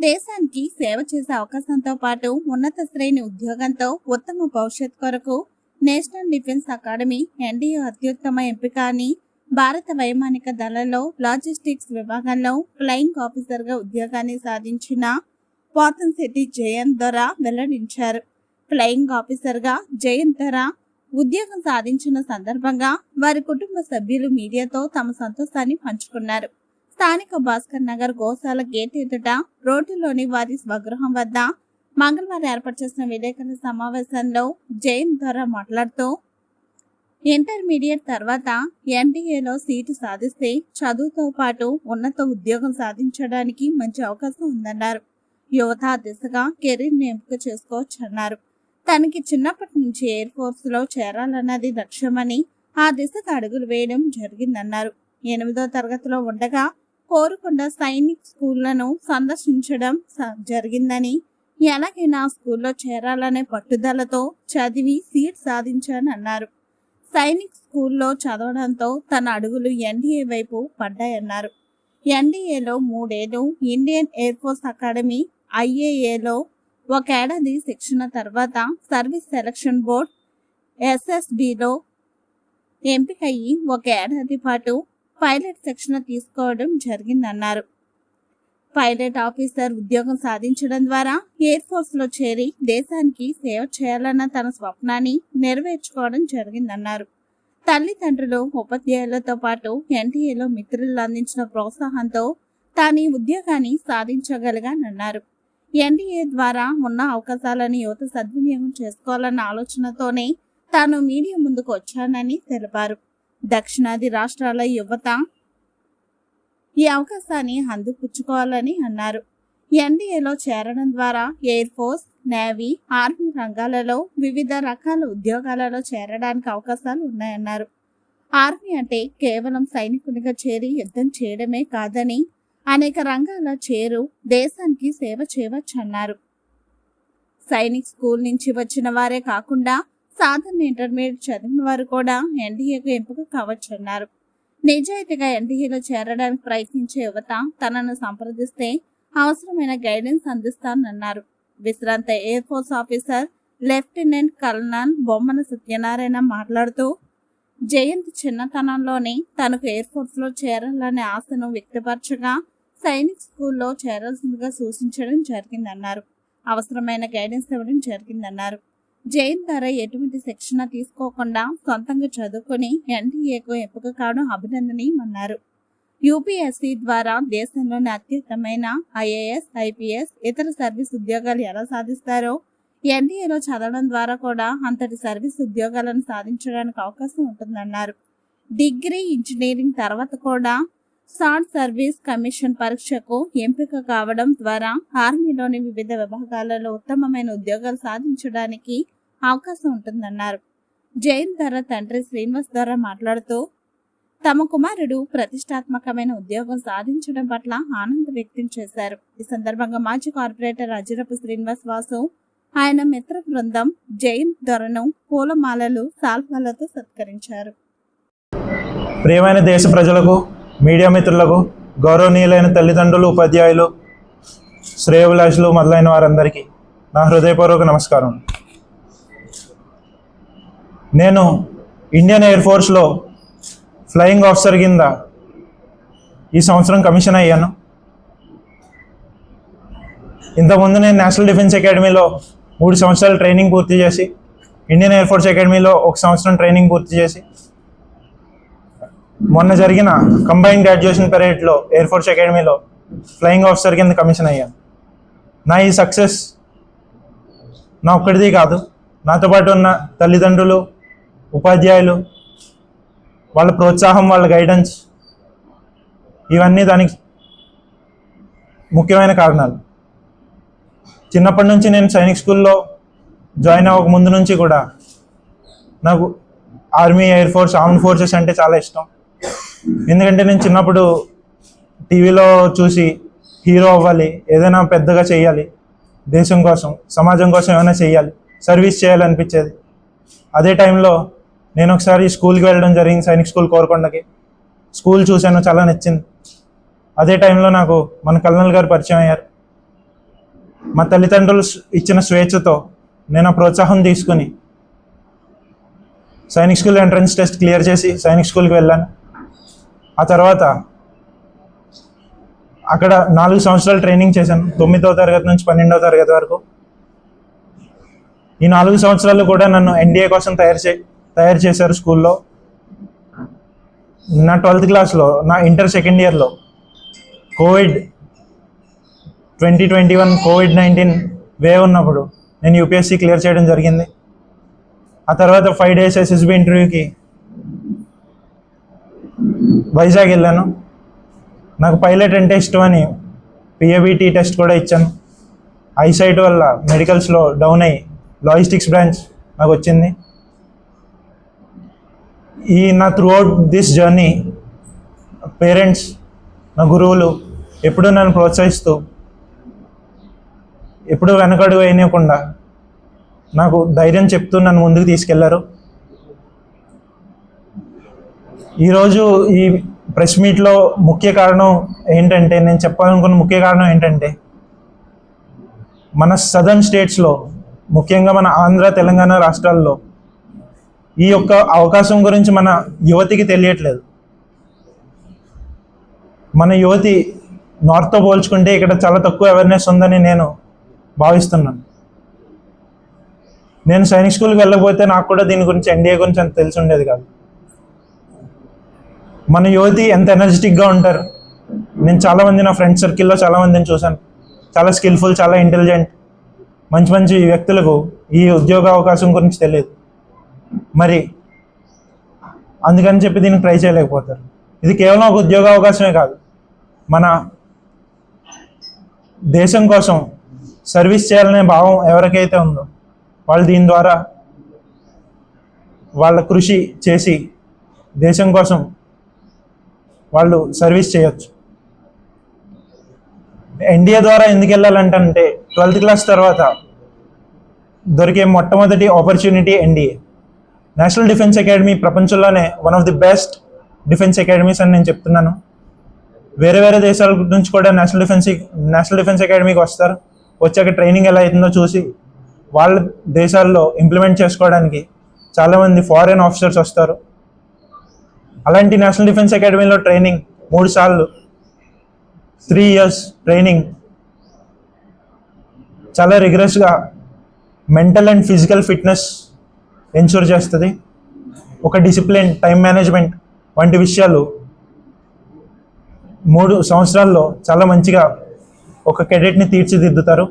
దేశానికి సేవ చేసే అవకాశంతో పాటు ఉన్నత శ్రేణి ఉద్యోగంతో ఉత్తమ భవిష్యత్ కొరకు నేషనల్ డిఫెన్స్ అకాడమీ ఎన్డీఏ అత్యుత్తమ ఎంపిక అని భారత వైమానిక దళంలో లాజిస్టిక్స్ విభాగంలో ఫ్లయింగ్ ఆఫీసర్గా ఉద్యోగాన్ని సాధించిన పోతన్శెట్టి జయంత్ దొర వెల్లడించారు. ఫ్లయింగ్ ఆఫీసర్గా జయంత్ దొర ఉద్యోగం సాధించిన సందర్భంగా వారి కుటుంబ సభ్యులు మీడియాతో తమ సంతోషాన్ని పంచుకున్నారు. స్థానిక భాస్కర్ నగర్ గోశాల గేట్ ఎదుట రోడ్డులోని వారి స్వగృహం వద్ద మంగళవారం ఏర్పాటు చేసిన విలేకరుల సమావేశంలో జైన్ ద్వారా మాట్లాడుతూ ఇంటర్మీడియట్ తర్వాత ఎన్డీఏలో సీటు సాధిస్తే చదువుతో పాటు ఉన్నత ఉద్యోగం సాధించడానికి మంచి అవకాశం ఉందన్నారు. యువత దిశగా కెరీర్ ఎంపిక చేసుకోవచ్చన్నారు. తనకి చిన్నప్పటి నుంచి ఎయిర్ ఫోర్స్లో చేరాలన్నది లక్ష్యమని ఆ దిశగా అడుగులు వేయడం జరిగిందన్నారు. ఎనిమిదో తరగతిలో ఉండగా కోరుకొండ సైనిక్ స్కూళ్ళను సందర్శించడం స- జరిగిందని ఎలాగైనా స్కూల్లో చేరాలనే పట్టుదలతో చదివి సీట్ సాధించానన్నారు. సైనిక్ స్కూల్లో చదవడంతో తన అడుగులు ఎన్డీఏ వైపు పడ్డాయన్నారు. ఎన్డీఏలో మూడేళ్ళు ఇండియన్ ఎయిర్ ఫోర్స్ అకాడమీ ఐఏఏలో ఒక ఏడాది శిక్షణ తర్వాత సర్వీస్ సెలక్షన్ బోర్డ్ ఎస్ఎస్బిలో ఎంపికయ్యి ఒక ఏడాది పాటు పైలట్ శిక్షణ తీసుకోవడం జరిగిందన్నారు. పైలట్ ఆఫీసర్ ఉద్యోగం సాధించడం ద్వారా ఎయిర్ ఫోర్స్లో చేరి దేశానికి సేవ చేయాలన్న తన స్వప్నాన్ని నెరవేర్చుకోవడం జరిగిందన్నారు. తల్లిదండ్రులు ఉపాధ్యాయులతో పాటు ఎన్టీఏలో మిత్రులు అందించిన ప్రోత్సాహంతో తాను ఉద్యోగాన్ని సాధించగలిగానన్నారు. ఎన్డీఏ ద్వారా ఉన్న అవకాశాలను యువత సద్వినియోగం చేసుకోవాలన్న ఆలోచనతోనే తాను మీడియా ముందుకు వచ్చానని తెలిపారు. దక్షిణాది రాష్ట్రాల యువత ఈ అవకాశాన్ని అందిపుచ్చుకోవాలని అన్నారు. ఎన్డీఏలో చేరడం ద్వారా ఎయిర్ ఫోర్స్ నేవీ ఆర్మీ రంగాలలో వివిధ రకాల ఉద్యోగాలలో చేరడానికి అవకాశాలు ఉన్నాయన్నారు. ఆర్మీ అంటే కేవలం సైనికునిగా చేరి యుద్ధం చేయడమే కాదని అనేక రంగాల చేరు దేశానికి సేవ చేయవచ్చన్నారు. సైనిక్ స్కూల్ నుంచి వచ్చిన వారే కాకుండా సాధారణ ఇంటర్మీడియట్ చదివిన వారు కూడా ఎన్డీఏకు ఎంపిక కావచ్చన్నారు. నిజాయితీగా ఎన్డీఏలో చేరడానికి ప్రయత్నించే యువత తనను సంప్రదిస్తే అవసరమైన గైడెన్స్ అందిస్తానన్నారు. విశ్రాంత air force officer lieutenant colonel Bommana Satyanarayana మాట్లాడుతూ జయంత్ చిన్నతనంలోనే తనకు ఎయిర్ ఫోర్స్లో చేరాలనే ఆశను వ్యక్తపరచగా సైనిక్ స్కూల్లో చేరాల్సిందిగా సూచించడం జరిగిందన్నారు. అవసరమైన గైడెన్స్ ఇవ్వడం జరిగిందన్నారు. జైన్ ధర ఎటువంటి శిక్షణ తీసుకోకుండా సొంతంగా చదువుకుని ఎన్టీఏకు ఎంపిక కావడం అభినందనీయమన్నారు. యూపీఎస్సీ ద్వారా దేశంలోని అత్యుత్తమైన ఐఏఎస్ ఐపీఎస్ ఇతర సర్వీస్ ఉద్యోగాలు ఎలా సాధిస్తారో ఎన్డీఏలో చదవడం ద్వారా కూడా అంతటి సర్వీస్ ఉద్యోగాలను సాధించడానికి అవకాశం ఉంటుందన్నారు. డిగ్రీ ఇంజనీరింగ్ తర్వాత కూడా షార్ట్ సర్వీస్ కమిషన్ పరీక్షకు ఎంపిక కావడం ద్వారా ఆర్మీలోని వివిధ విభాగాలలో ఉత్తమమైన ఉద్యోగాలు సాధించడానికి అవకాశం ఉంటుందన్నారు. జైన్ ధర తండ్రి శ్రీనివాస్ ధర మాట్లాడుతూ తమ కుమారుడు ప్రతిష్టాత్మకమైన ఉద్యోగం సాధించడం పట్ల ఆనందం వ్యక్తం చేశారు. ఈ సందర్భంగా మాజీ కార్పొరేటర్ అజరపు శ్రీనివాస్ వాసు ఆయన మిత్ర బృందం జైన్ ధరను పూలమాలలు సాల్వాలతో సత్కరించారు. ప్రియమైన దేశ ప్రజలకు మీడియా మిత్రులకు గౌరవనీయులైన తల్లిదండ్రులు ఉపాధ్యాయులు శ్రేయభిలాషులు మొదలైన వారందరికీ నా హృదయపూర్వక నమస్కారం. నేను ఇండియన్ ఎయిర్ ఫోర్స్లో ఫ్లయింగ్ ఆఫీసర్ కింద ఈ సంవత్సరం కమిషన్ అయ్యాను. ఇంతకుముందు నేను నేషనల్ డిఫెన్స్ అకాడమీలో మూడు సంవత్సరాలు ట్రైనింగ్ పూర్తి చేసి ఇండియన్ ఎయిర్ ఫోర్స్ అకాడమీలో ఒక సంవత్సరం ట్రైనింగ్ పూర్తి చేసి మొన్న జరిగిన కంబైన్ గ్రాడ్యుయేషన్ పీరియడ్లో ఎయిర్ ఫోర్స్ అకాడమీలో ఫ్లయింగ్ ఆఫీసర్ కింద కమిషన్ అయ్యాను నా ఈ సక్సెస్ నా ఒక్కడిది కాదు. నాతో పాటు ఉన్న తల్లిదండ్రులు ఉపాధ్యాయులు వాళ్ళ ప్రోత్సాహం వాళ్ళ గైడెన్స్ ఇవన్నీ దానికి ముఖ్యమైన కారణాలు. చిన్నప్పటి నుంచి నేను సైనిక్ స్కూల్లో జాయిన్ అవ్వక ముందు నుంచి కూడా నాకు army air force armed forces అంటే చాలా ఇష్టం. ఎందుకంటే నేను చిన్నప్పుడు టీవీలో చూసి హీరో అవ్వాలి ఏదైనా పెద్దగా చేయాలి దేశం కోసం సమాజం కోసం ఏమైనా చేయాలి సర్వీస్ చేయాలనిపించేది. అదే టైంలో నేను ఒకసారి స్కూల్కి వెళ్ళడం జరిగింది సైనిక్ స్కూల్ కోరకొండకి. స్కూల్ చూశాను చాలా నచ్చింది. అదే టైంలో నాకు మన కల్నల్ గారు పరిచయం అయ్యారు. మా తల్లిదండ్రులు ఇచ్చిన స్వేచ్ఛతో నేను ఆ ప్రోత్సాహం తీసుకుని Sainik school entrance test clear చేసి సైనిక్ స్కూల్కి వెళ్ళాను. ఆ తర్వాత అక్కడ నాలుగు సంవత్సరాలు ట్రైనింగ్ చేశాను. తొమ్మిదవ తరగతి నుంచి పన్నెండవ తరగతి వరకు. ఈ నాలుగు సంవత్సరాలు కూడా నన్ను ఎన్డీఏ కోసం తయారు చే తయారు చేశారు స్కూల్లో. నా ట్వెల్త్ క్లాస్లో నా ఇంటర్ సెకండ్ ఇయర్లో Covid twenty twenty one Covid nineteen wave ఉన్నప్పుడు నేను యూపీఎస్సీ క్లియర్ చేయడం జరిగింది. ఆ తర్వాత ఫైవ్ డేస్ ఎస్ఎస్బి ఇంటర్వ్యూకి వైజాగ్ వెళ్ళాను. నాకు పైలట్ అంటే ఇష్టం అని పిఏబిటీ టెస్ట్ కూడా ఇచ్చాను. ఐసైట్ వల్ల మెడికల్స్లో డౌన్ అయ్యి లాజిస్టిక్స్ బ్రాంచ్ నాకు వచ్చింది. ఈ నా throughout this journey parents నా గురువులు ఎప్పుడూ నన్ను ప్రోత్సహిస్తూ ఎప్పుడూ వెనకడుగు వేయనివ్వకుండా నాకు ధైర్యం చెప్తూ నన్ను ముందుకు తీసుకెళ్ళారు. ఈరోజు ఈ ప్రెస్ మీట్లో ముఖ్య కారణం ఏంటంటే నేను చెప్పాలనుకున్న ముఖ్య కారణం ఏంటంటే మన సదర్న్ స్టేట్స్లో ముఖ్యంగా మన ఆంధ్ర తెలంగాణ రాష్ట్రాల్లో ఈ యొక్క అవకాశం గురించి మన యువతికి తెలియట్లేదు. మన యువతి నార్త్తో పోల్చుకుంటే ఇక్కడ చాలా తక్కువ అవేర్నెస్ ఉందని నేను భావిస్తున్నాను. నేను సైనిక్ స్కూల్కి వెళ్ళకపోతే నాకు కూడా దీని గురించి ఎన్డీఏ గురించి అంత తెలిసి ఉండేది కాదు. మన యువతి ఎంత ఎనర్జెటిక్గా ఉంటారు? నేను చాలామంది నా ఫ్రెండ్ సర్కిల్లో చాలామందిని చూశాను. చాలా స్కిల్ఫుల్ చాలా ఇంటెలిజెంట్ మంచి మంచి వ్యక్తులకు ఈ ఉద్యోగ అవకాశం గురించి తెలియదు. మరి అందుకని చెప్పి దీన్ని ట్రై చేయలేకపోతారు. ఇది కేవలం ఒక ఉద్యోగ అవకాశమే కాదు. మన దేశం కోసం సర్వీస్ చేయాలనే భావం ఎవరికైతే ఉందో వాళ్ళు దీని ద్వారా వాళ్ళ కృషి చేసి దేశం కోసం వాళ్ళు సర్వీస్ చేయొచ్చు. ఎన్డీఏ ద్వారా ఎందుకు వెళ్ళాలంటే ట్వెల్త్ క్లాస్ తర్వాత దొరికే మొట్టమొదటి opportunity NDA. National defence academy ప్రపంచంలోనే one of the best defence academies అని నేను చెప్తున్నాను. వేరే వేరే దేశాల నుంచి కూడా నేషనల్ డిఫెన్స్ నేషనల్ డిఫెన్స్ అకాడమీకి వస్తారు. వచ్చాక ట్రైనింగ్ ఎలా అవుతుందో చూసి వాళ్ళ దేశాల్లో ఇంప్లిమెంట్ చేసుకోవడానికి చాలామంది ఫారెన్ ఆఫీసర్స్ వస్తారు. అలాంటి నేషనల్ డిఫెన్స్ అకాడమీలో ట్రైనింగ్ మూడు సార్లు. త్రీ ఇయర్స్ ట్రైనింగ్ చాలా రిగరస్గా mental and physical fitness ensure చేస్తుంది. ఒక డిసిప్లిన్ టైం మేనేజ్మెంట్ వంటి విషయాలు మూడు సంవత్సరాల్లో చాలా మంచిగా ఒక కెడెట్ని తీర్చిదిద్దుతారు.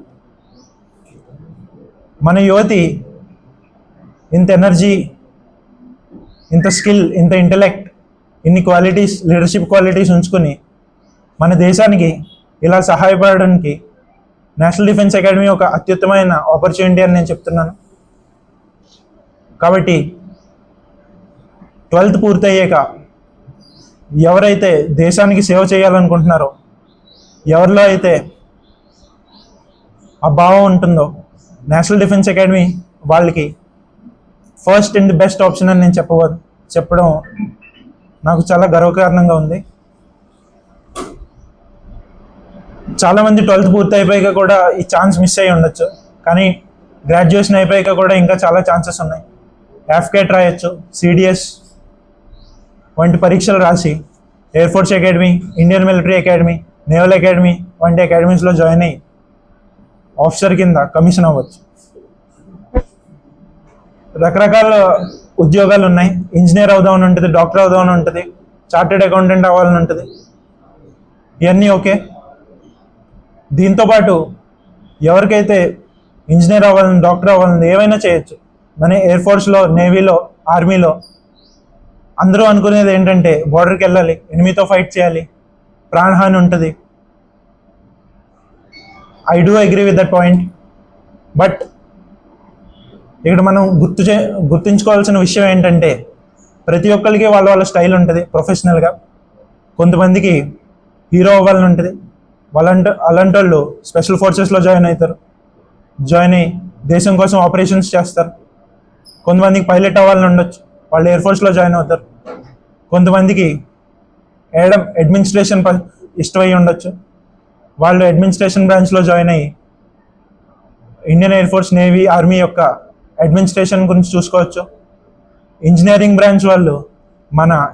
మన యువతి ఇంత ఎనర్జీ ఇంత స్కిల్ ఇంత ఇంటలెక్ట్ ఇన్ని క్వాలిటీస్ లీడర్షిప్ క్వాలిటీస్ ఉంచుకొని మన దేశానికి ఇలా సహాయపడడానికి నేషనల్ డిఫెన్స్ అకాడమీ ఒక అత్యుత్తమైన ఆపర్చునిటీ అని నేను చెప్తున్నాను. కాబట్టి ట్వెల్త్ పూర్తయ్యాక ఎవరైతే దేశానికి సేవ చేయాలనుకుంటున్నారో ఎవరిలో అయితే ఆ భావం ఉంటుందో నేషనల్ డిఫెన్స్ అకాడమీ వాళ్ళకి ఫస్ట్ అండ్ బెస్ట్ ఆప్షన్ అని నేను చెప్పవ చెప్పడం నాకు చాలా గర్వకారణంగా ఉంది. చాలామంది ట్వెల్త్ పూర్తి అయిపోయాక కూడా ఈ ఛాన్స్ మిస్ అయ్యి ఉండొచ్చు. కానీ గ్రాడ్యుయేషన్ అయిపోయాక కూడా ఇంకా చాలా ఛాన్సెస్ ఉన్నాయి. ఎఫ్కేట్ రాయొచ్చు సిడిఎస్ వంటి పరీక్షలు రాసి air force academy Indian military academy naval academy వంటి అకాడమీస్లో జాయిన్ అయ్యి ఆఫీసర్ కింద కమిషన్ అవ్వచ్చు. రకరకాల ఉద్యోగాలు ఉన్నాయి ఇంజనీర్ అవుదామని ఉంటుంది డాక్టర్ అవుదామని ఉంటుంది చార్టెడ్ అకౌంటెంట్ అవ్వాలని ఉంటుంది. ఇవన్నీ ఓకే. దీంతోపాటు ఎవరికైతే ఇంజనీర్ అవ్వాలని డాక్టర్ అవ్వాలని ఏమైనా చేయొచ్చు. మన ఎయిర్ ఫోర్స్లో నేవీలో ఆర్మీలో అందరూ అనుకునేది ఏంటంటే బార్డర్కి వెళ్ళాలి ఎనిమితో ఫైట్ చేయాలి ప్రాణహాని ఉంటుంది. I do agree with that point but ఇక్కడ మనం గుర్తు చే గుర్తుంచుకోవాల్సిన విషయం ఏంటంటే ప్రతి ఒక్కరికి వాళ్ళ వాళ్ళ స్టైల్ ఉంటుంది ప్రొఫెషనల్గా కొంతమందికి హీరో అవ్వాలని ఉంటుంది. వాళ్ళంట అలాంటి వాళ్ళు స్పెషల్ ఫోర్సెస్లో జాయిన్ అవుతారు. జాయిన్ అయ్యి దేశం కోసం ఆపరేషన్స్ చేస్తారు. కొంతమందికి పైలట్ అవ్వాలని ఉండొచ్చు. వాళ్ళు ఎయిర్ ఫోర్స్లో జాయిన్ అవుతారు. కొంతమందికి ఏడం అడ్మినిస్ట్రేషన్ ప- ఇష్టమై ఉండొచ్చు. వాళ్ళు అడ్మినిస్ట్రేషన్ బ్రాంచ్లో జాయిన్ అయ్యి Indian air force navy army యొక్క అడ్మినిస్ట్రేషన్ గురించి చూసుకోవచ్చు. ఇంజనీరింగ్ బ్రాంచ్ వాళ్ళు మన